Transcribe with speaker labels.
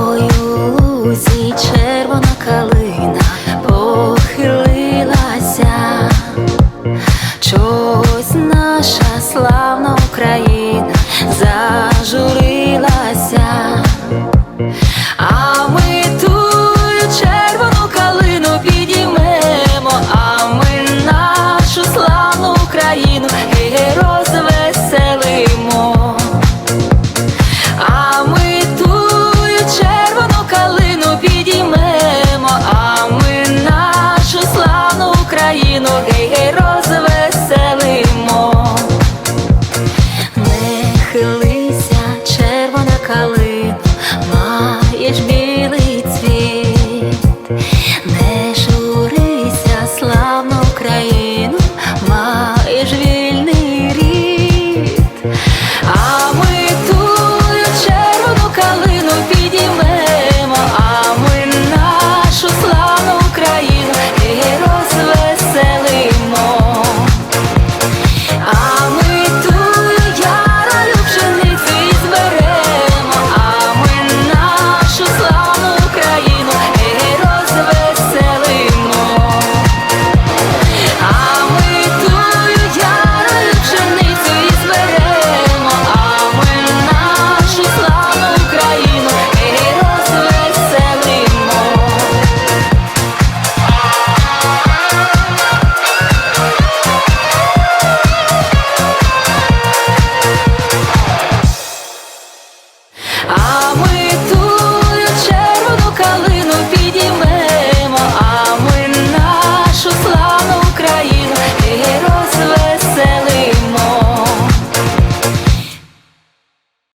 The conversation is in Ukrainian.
Speaker 1: Ой, у червона калина похилилася, чогось наша славна Україна зажурила. no guerrero